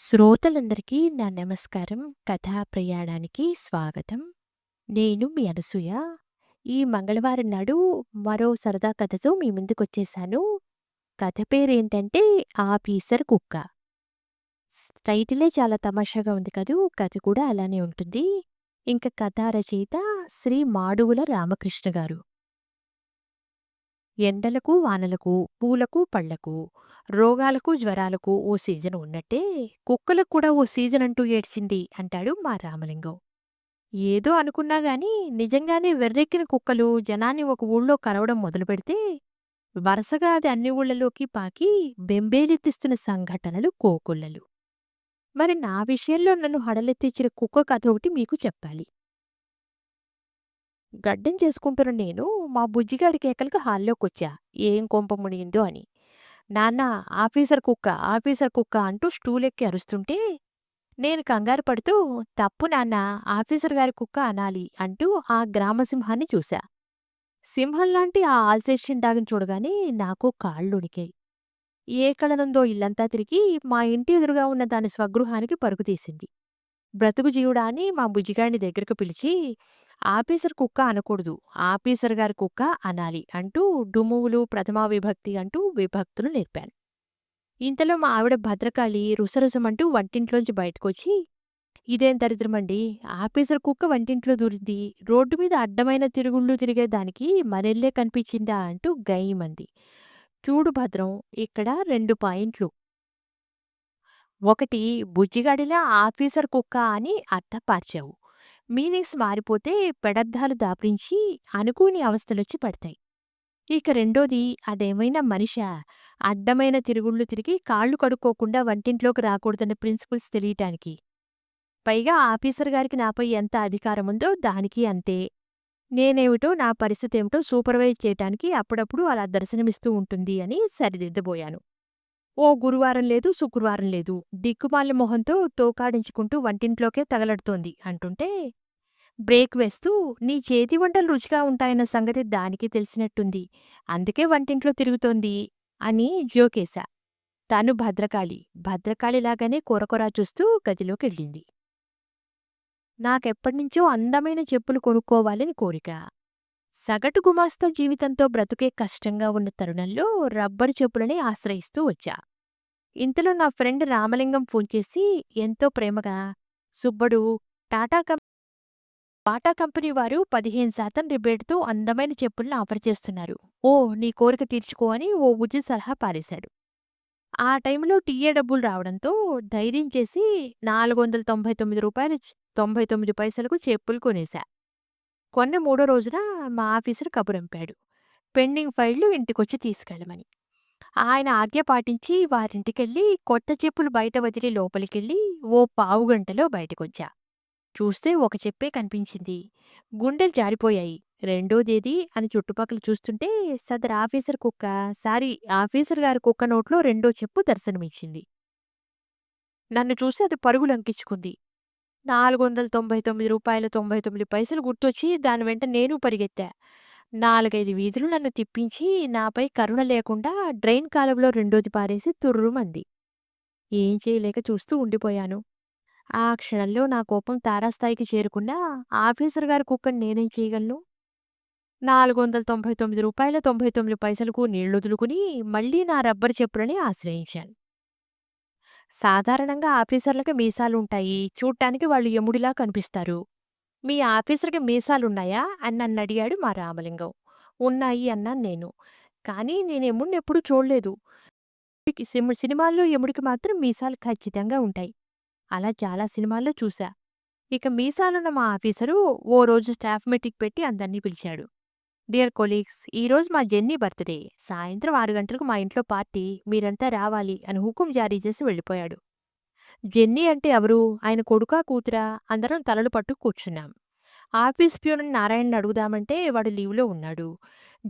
శ్రోతలందరికీ నా నమస్కారం. కథా ప్రయాణానికి స్వాగతం. నేను మీ అనసూయ. ఈ మంగళవారం నాడు మరో సరదా కథతో మీ ముందుకొచ్చేసాను. కథ పేరేంటంటే 'ఆఫీసర్ కుక్క'. టైటిలే చాలా తమాషాగా ఉంది కదూ! కథ కూడా అలానే ఉంటుంది. ఇంక కథా రచయిత శ్రీ మాడుగుల రామకృష్ణ గారు. ఎండలకు, వానలకు, పూలకు, పళ్ళకు రోగాలకు, జ్వరాలకు ఓ సీజన్ ఉన్నట్టే కుక్కలకు కూడా ఓ సీజన్ అంటూ ఏడ్చింది అంటాడు మా రామలింగం. ఏదో అనుకున్నా గాని నిజంగానే వెర్రెక్కిన కుక్కలు జనాన్ని ఒక ఊళ్ళో కరవడం మొదలుపెడితే వరుసగా అది అన్ని ఊళ్ళలోకి పాకి బెంబేలెత్తిస్తున్న సంఘటనలు కోకొల్లలు. మరి నా విషయంలో నన్ను హడలెత్తించిన కుక్క కథ ఒకటి మీకు చెప్పాలి. గడ్డం చేసుకుంటున్న నేను మా బుజ్జిగాడి కేకలకు హాల్లోకొచ్చా. ఏం కొంప మునిగిందో అని. నాన్నా ఆఫీసర్ కుక్క, ఆఫీసర్ కుక్క అంటూ స్టూలెక్కి అరుస్తుంటే నేను కంగారు పడుతూ తప్పు నాన్న ఆఫీసర్ గారి కుక్క అనాలి అంటూ ఆ గ్రామసింహాన్ని చూశా. సింహంలాంటి ఆ ఆల్సేషన్ డాగ్‌ని చూడగానే నాకు కాళ్ళొణికాయి. ఏ కళనుందో ఇల్లంతా తిరిగి మా ఇంటి ఎదురుగా ఉన్న దాని స్వగృహానికి పరుగు తీసింది. బ్రతుకు జీవుడా అని మా బుజ్జిగాడిని దగ్గరకు పిలిచి ఆఫీసర్ కుక్క అనకూడదు. ఆఫీసర్ గారి కుక్క అనాలి అంటూ డుమువులు, ప్రథమా విభక్తి అంటూ విభక్తులు నేర్పాను. ఇంతలో మా ఆవిడ భద్రకాళి రుసరుసమంటూ వంటింట్లోంచి బయటకొచ్చి ఇదేం దరిద్రమండి ఆఫీసర్ కుక్క వంటింట్లో దూరింది. రోడ్డు మీద అడ్డమైన తిరుగుళ్ళు తిరిగేదానికి మరెల్లే కనిపించిందా అంటూ గయ్యమంది చూడు భద్రం ఇక్కడ రెండు పాయింట్లు. ఒకటి బుజ్జిగాడిలా ఆఫీసర్ కుక్క అని అర్థపార్చావు. మీనింగ్స్ మారిపోతే పెడద్దాలు దాపరించి అనుకోని అవస్థలొచ్చి పడతాయి. ఇక రెండోది అదేమైనా మనిషా? అడ్డమైన తిరుగుళ్ళు తిరిగి కాళ్ళు కడుక్కోకుండా వంటింట్లోకి రాకూడదన్న ప్రిన్సిపల్స్ తెలియటానికి. పైగా ఆఫీసర్ గారికి నాపై ఎంత అధికారముందో దానికి అంతే. నేనేమిటో నా పరిస్థితేమిటో సూపర్వైజ్ చేయటానికి అప్పుడప్పుడు అలా దర్శనమిస్తూ ఉంటుంది అని సరిదిద్దబోయాను. ఓ గురువారం లేదు, శుక్రవారం లేదు. దిక్కుమాల మొహంతో తోకాడించుకుంటూ వంటింట్లోకే తగలడుతోంది అంటుంటే బ్రేక్ వేస్తూ నీ చేతి వంటలు రుచిగా ఉంటాయన్న సంగతి దానికి తెలిసినట్టుంది. అందుకే వంటింట్లో తిరుగుతోంది అని జోకేశా. తను భద్రకాళి. భద్రకాళిలాగానే కూరకొరా చూస్తూ గదిలోకెళ్ళింది. నాకెప్పటినుంచో అందమైన చెప్పులు కొనుక్కోవాలని కోరిక. సగటు గుమాస్తా జీవితంతో బ్రతుకే కష్టంగా ఉన్న తరుణంలో రబ్బరు చెప్పులని ఆశ్రయిస్తూ వచ్చా. ఇంతలో నా ఫ్రెండ్ రామలింగం ఫోన్ చేసి ఎంతో ప్రేమగా Subbadu Tata cum Bata company వారు పదిహేను శాతం రిబేట్‌తో అందమైన చెప్పుల్ని ఆఫర్ చేస్తున్నారు. ఓ నీ కోరిక తీర్చుకో అని ఓ ఉచిత సలహా పారేశాడు. ఆ టైంలో టీఏ డబ్బులు రావడంతో ధైర్యం చేసి నాలుగు వందల తొంభై తొమ్మిది రూపాయలు తొంభై తొమ్మిది పైసలకు చెప్పులు కొనేశా. కొన్న మూడో రోజున మా ఆఫీసర్ కబురంపాడు. పెండింగ్ ఫైళ్ళు ఇంటికొచ్చి తీసుకెళ్ళమని. ఆయన ఆజ్ఞ పాటించి వారింటికెళ్ళి కొత్త చెప్పులు బయట వదిలి లోపలికెళ్ళి ఓ పావుగంటలో బయటకొచ్చా. చూస్తే ఒక చెప్పే కనిపించింది. గుండెలు జారిపోయాయి. రెండోదేది అని చుట్టుపక్కల చూస్తుంటే సదర్ ఆఫీసర్ కుక్క సారీ ఆఫీసర్ గారి కుక్క నోట్లో రెండో చెప్పు దర్శనమిచ్చింది. నన్ను చూసి అది పరుగులంకించుకుంది నాలుగు వందల తొంభై తొమ్మిది రూపాయల తొంభై తొమ్మిది పైసలు గుర్తొచ్చి దాని వెంట నేను పరిగెత్తా. నాలుగైదు వీధులు నన్ను తిప్పించి నాపై కరుణ లేకుండా డ్రైన్ కాలువలో రెండోది పారేసి తుర్రుమంది. ఏం చేయలేక చూస్తూ ఉండిపోయాను. ఆ క్షణంలో నా కోపం తారాస్థాయికి చేరుకున్నా ఆఫీసర్ గారి కుక్కని నేనేం చేయగలను? నాలుగు వందల తొంభై తొమ్మిది రూపాయల తొంభై తొమ్మిది పైసలకు నీళ్ళొదులుకుని మళ్ళీ నా రబ్బరు చెప్పులని ఆశ్రయించాను. సాధారణంగా ఆఫీసర్లకు మీసాలుంటాయి. చూడ్డానికి వాళ్ళు యముడిలా కనిపిస్తారు. మీ ఆఫీసర్‌కి మీసాలున్నాయా? అని నన్నడిగాడు మా రామలింగం. ఉన్నాయి అన్నాను నేను. కానీ నేను యముడినెప్పుడూ చూడలేదు. సిమ్ సినిమాల్లో యముడికి మాత్రం మీసాలు ఖచ్చితంగా ఉంటాయి. అలా చాలా సినిమాల్లో చూశా. ఇక మీసాలున్న మా ఆఫీసరు ఓ రోజు స్టాఫ్ మీటింగ్ పెట్టి అందర్నీ పిలిచాడు. డియర్ కొలీగ్స్ ఈరోజు మా జెన్నీ బర్త్‌డే. సాయంత్రం ఆరు గంటలకు మా ఇంట్లో పార్టీ. మీరంతా రావాలి అని హుకుం జారీ చేసి వెళ్ళిపోయాడు. జెన్నీ అంటే ఎవరు? ఆయన కొడుకా? కూతురా? అందరం తలలు పట్టు కూర్చున్నాం. ఆఫీస్ ప్యూన్ నారాయణ్‌ని అడుగుదామంటే వాడు లీవ్‌లో ఉన్నాడు.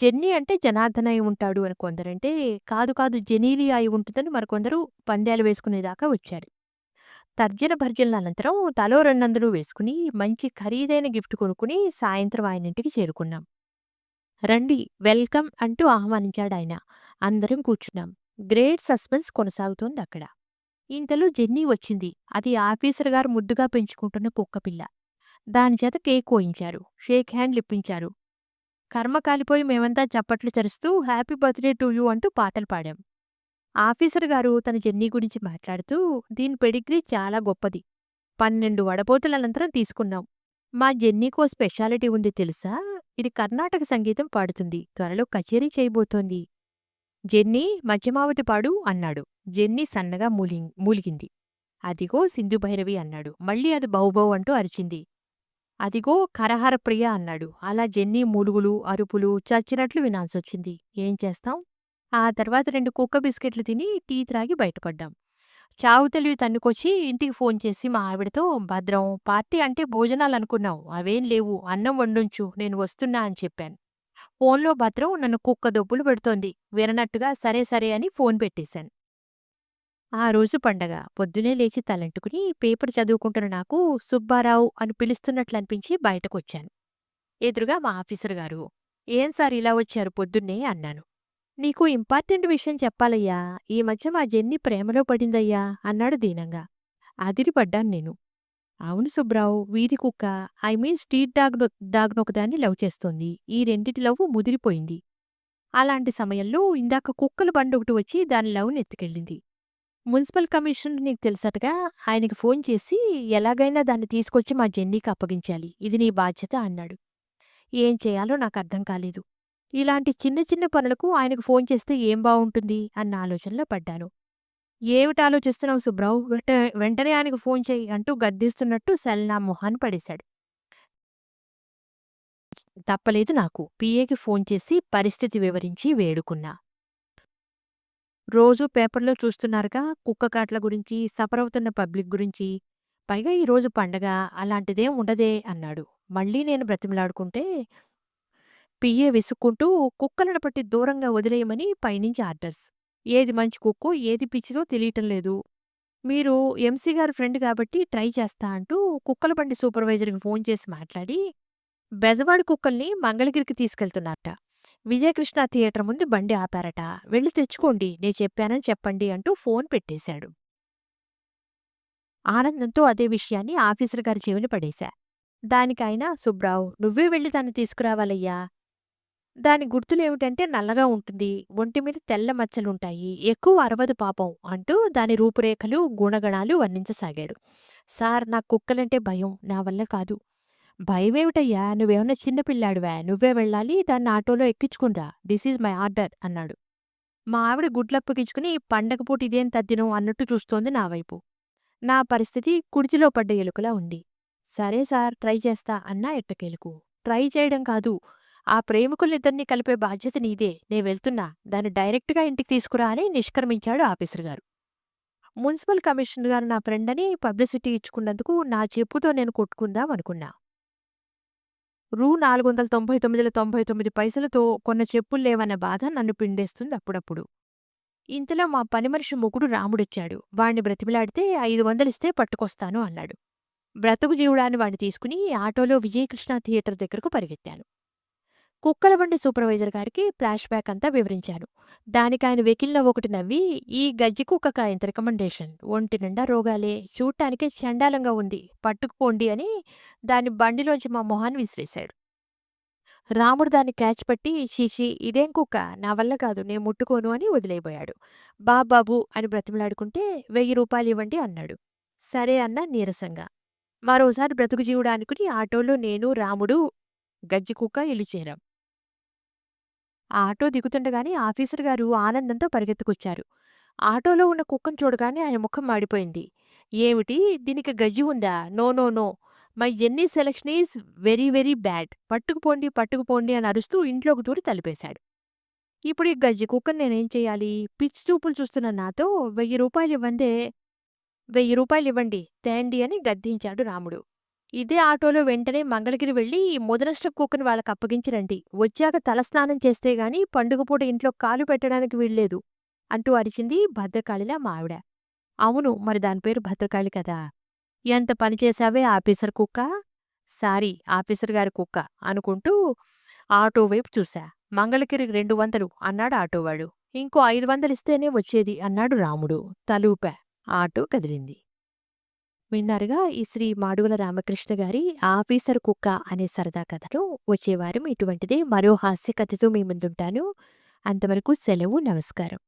జెన్నీ అంటే జనార్దన్ అయి ఉంటాడు అని కొందరంటే కాదు కాదు జెనీలి అయి ఉంటుందని మరికొందరు పందాలు వేసుకునేదాకా వచ్చారు. తర్జన భర్జనల అనంతరం తలో రెండొందలు వేసుకుని మంచి ఖరీదైన గిఫ్ట్ కొనుక్కుని సాయంత్రం ఆయనింటికి చేరుకున్నాం. రండి వెల్కమ్ అంటూ ఆహ్వానించాడు ఆయన అందరం కూర్చున్నాం. గ్రేట్ సస్పెన్స్ కొనసాగుతోంది అక్కడ ఇంతలో జెన్నీ వచ్చింది. అది ఆఫీసర్ గారు ముద్దుగా పెంచుకుంటున్న కుక్కపిల్ల దాని చేత కేక్ కోయించారు షేక్ హ్యాండ్లు ఇప్పించారు కర్మ కాలిపోయి మేమంతా చప్పట్లు చరుస్తూ హ్యాపీ బర్త్డే టు యూ అంటూ పాటలు పాడాం. ఆఫీసర్ గారు తన జెన్నీ గురించి మాట్లాడుతూ దీని పెడిగ్రీ చాలా గొప్పది. పన్నెండు వడపోతుల అనంతరం తీసుకున్నాం. మా జెన్నీకో స్పెషాలిటీ ఉంది తెలుసా? ఇది కర్ణాటక సంగీతం పాడుతుంది. త్వరలో కచేరీ చేయబోతోంది. జెన్నీ మధ్యమావతి పాడు అన్నాడు. జెన్నీ సన్నగా మూలి మూలిగింది. అదిగో సింధుభైరవి అన్నాడు. మళ్ళీ అది బౌబౌ అంటూ అరిచింది. అదిగో కరహరప్రియ అన్నాడు. అలా జెన్నీ మూలుగులు అరుపులు చచ్చినట్లు వినాల్సొచ్చింది. ఏం చేస్తాం? ఆ తర్వాత రెండు కుక్క బిస్కెట్లు తిని టీ త్రాగి బయటపడ్డాం. చావు తెలివి తన్నుకొచ్చి ఇంటికి ఫోన్ చేసి మా ఆవిడతో భద్రం పార్టీ అంటే భోజనాలు అనుకున్నావు అవేం లేవు. అన్నం వండుంచు. నేను వస్తున్నా అని చెప్పాను. ఫోన్లో భద్రం నన్ను కుక్క దొబ్బులు పెడుతోంది. విననట్టుగా సరే సరే అని ఫోన్ పెట్టేశాను. ఆ రోజు పండగ. పొద్దునే లేచి తలంటుకుని పేపర్ చదువుకుంటున్న నాకు సుబ్బారావు అని పిలుస్తున్నట్లు అనిపించి బయటకొచ్చాను. ఎదురుగా మా ఆఫీసర్ గారు ఏం సార్ ఇలా వచ్చారు పొద్దున్నే? అన్నాను. నీకు ఇంపార్టెంట్ విషయం చెప్పాలయ్యా. ఈ మధ్య మా జెన్ని ప్రేమలో పడిందయ్యా అన్నాడు దీనంగా. అదిరిపడ్డాను నేను. అవును సుబ్రావు వీధి కుక్క ఐ మీన్ స్ట్రీట్ డాగ్ డాగ్నొకదాన్ని లవ్ చేస్తోంది. ఈ రెండిటి లవ్ ముదిరిపోయింది. అలాంటి సమయంలో ఇందాక కుక్కల బండొకటి వచ్చి దాని లవ్ని ఎత్తుకెళ్ళింది. మున్సిపల్ కమిషనర్ నీకు తెలిసటగా? ఆయనకి ఫోన్ చేసి ఎలాగైనా దాన్ని తీసుకొచ్చి మా జెన్నీకి అప్పగించాలి. ఇది నీ బాధ్యత అన్నాడు. ఏం చేయాలో నాకు అర్థం కాలేదు. ఇలాంటి చిన్న చిన్న పనులకు ఆయనకు ఫోన్ చేస్తే ఏం బాగుంటుంది అన్న ఆలోచనలో పడ్డాను. ఏమిటి ఆలోచిస్తున్నావు సుబ్రావు? వెంట వెంటనే ఆయనకు ఫోన్ చేయి అంటూ గద్దిస్తున్నట్టు సెల్ నా మొహాన్ని పడేశాడు. తప్పలేదు నాకు. పిఏకి ఫోన్ చేసి పరిస్థితి వివరించి వేడుకున్నా. రోజూ పేపర్లో చూస్తున్నారుగా కుక్క కాట్ల గురించి సఫరవుతున్న పబ్లిక్ గురించి. పైగా ఈరోజు పండగ అలాంటిదేం ఉండదే అన్నాడు. మళ్ళీ నేను బ్రతిమలాడుకుంటే పియ్యే విసుక్కుంటూ కుక్కలను పట్టి దూరంగా వదిలేయమని పైనుంచి ఆర్డర్స్. ఏది మంచి కుక్కో ఏది పిచ్చిదో తెలియటం లేదు. మీరు ఎంసీ గారి ఫ్రెండ్ కాబట్టి ట్రై చేస్తా అంటూ కుక్కల బండి సూపర్వైజర్కి ఫోన్ చేసి మాట్లాడి బెజవాడి కుక్కల్ని మంగళగిరికి తీసుకెళ్తున్నారట. విజయకృష్ణ థియేటర్ ముందు బండి ఆపారట. వెళ్ళి తెచ్చుకోండి. నే చెప్పానని చెప్పండి అంటూ ఫోన్ పెట్టేశాడు. ఆనందంతో అదే విషయాన్ని ఆఫీసర్ గారి చెవిని పడేశా. దానికైనా సుబ్రావు నువ్వే వెళ్ళి దాన్ని తీసుకురావాలయ్యా. దాని గుర్తులేమిటంటే నల్లగా ఉంటుంది. ఒంటిమీద తెల్ల మచ్చలుంటాయి. ఎక్కువ అరవదు పాపం అంటూ దాని రూపురేఖలు గుణగణాలు వర్ణించసాగాడు. సార్ నాకు కుక్కలంటే భయం. నా వల్ల కాదు. భయమేమిటయ్యా? నువ్వేమన్నా చిన్నపిల్లాడివా నువ్వే వెళ్ళాలి దాన్ని ఆటోలో ఎక్కించుకుందా దిస్ ఈజ్ మై ఆర్డర్ అన్నాడు. మా ఆవిడ గుడ్లప్పగించుకుని పండగ పూట ఇదేం తద్దినం అన్నట్టు చూస్తోంది నా వైపు. నా పరిస్థితి కుడిచిలో పడ్డ ఎలుకలా ఉంది. సరే సార్ ట్రై చేస్తా అన్నా ఎట్టకేలుకు. ట్రై చేయడం కాదు. ఆ ప్రేమికులిద్దరినీ కలిపే బాధ్యత నీదే. నే వెళ్తున్నా. దాన్ని డైరెక్ట్గా ఇంటికి తీసుకురా అని నిష్క్రమించాడు ఆఫీసర్ గారు. మున్సిపల్ కమిషనర్ గారు నా ఫ్రెండ్ అని పబ్లిసిటీ ఇచ్చుకున్నందుకు నా చెప్పుతో నేను కొట్టుకుందాం అనుకున్నా. రూ నాలుగు వందల తొంభై తొమ్మిదిల తొంభై తొమ్మిది పైసలతో కొన్న చెప్పులు లేవన్న బాధ నన్ను పిండేస్తుంది అప్పుడప్పుడు. ఇంతలో మా పని మనిషి మొగుడు రాముడొచ్చాడు. వాణ్ణి బ్రతిమిలాడితే ఐదు వందలిస్తే పట్టుకొస్తాను అన్నాడు. బ్రతుకు జీవుడాన్ని వాణ్ణి తీసుకుని ఆటోలో విజయకృష్ణ థియేటర్ దగ్గరకు పరిగెత్తాను. కుక్కలబండి సూపర్వైజర్ గారికి ఫ్లాష్ బ్యాక్ అంతా వివరించాను. దానికి ఆయన వెకిల్లో ఒకటి నవ్వి ఈ గజ్జి కుక్కక ఇంత రికమెండేషన్? ఒంటి నిండా రోగాలే. చూడటానికే చండాలంగా ఉంది. పట్టుకుపోండి అని దాని బండిలోంచి మా మొహాన్ని విసిరేశాడు. రాముడు దాన్ని క్యాచ్ పట్టి చీచి ఇదేం కుక్క? నా వల్ల కాదు. నేను ముట్టుకోను అని వదిలేయబోయాడు. బాబాబు అని బ్రతిమలాడుకుంటే వెయ్యి రూపాయలు ఇవ్వండి అన్నాడు. సరే అన్న నీరసంగా. మరోసారి బ్రతుకు జీవుడానుకుని ఆటోలో నేను రాముడు గజ్జి కుక్క ఇల్లు చేరాం. ఆటో దిగుతుండగానే ఆఫీసర్ గారు ఆనందంతో పరిగెత్తుకొచ్చారు. ఆటోలో ఉన్న కుక్కను చూడగానే ఆయన ముఖం మాడిపోయింది. ఏమిటి? దీనికి గజ్జి ఉందా? No no no. My any selection is very very bad. పట్టుకుపోండి పట్టుకుపోండి అని అరుస్తూ ఇంట్లోకి దూరి తలిపేశాడు. ఇప్పుడు ఈ గజ్జి కుక్కను నేనేం చేయాలి? పిచ్చి చూపులు చూస్తున్న నాతో వెయ్యి రూపాయలు ఇవ్వందే వెయ్యి రూపాయలు ఇవ్వండి తేండి అని గద్దించాడు రాముడు. ఇదే ఆటోలో వెంటనే మంగళగిరి వెళ్ళి ఈ ముదనష్టపు కుక్కని వాళ్ళకి అప్పగించిరండి. వచ్చాక తలస్నానం చేస్తే గాని పండుగపూట ఇంట్లో కాలు పెట్టడానికి వీల్లేదు అంటూ అరిచింది భద్రకాళిలా మా ఆవిడ. అవును మరి దాని పేరు భద్రకాళి కదా. ఎంత పనిచేశావే ఆఫీసర్ కుక్క? సారీ ఆఫీసర్ గారి కుక్క అనుకుంటూ ఆటో వైపు చూశా. మంగళగిరి రెండు వందలు అన్నాడు ఆటోవాడు. ఇంకో ఐదు వందలిస్తేనే వచ్చేది అన్నాడు రాముడు. తలూపా. ఆటో కదిలింది. విన్నారుగా? ఈ శ్రీ మాడుగుల రామకృష్ణ గారి ఆఫీసర్ కుక్క అనే సరదా కథను వచ్చేవారం. ఇటువంటిదే మరో హాస్య కథతో మీ ముందుంటాను. అంతవరకు సెలవు నమస్కారం.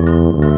Mm-hmm.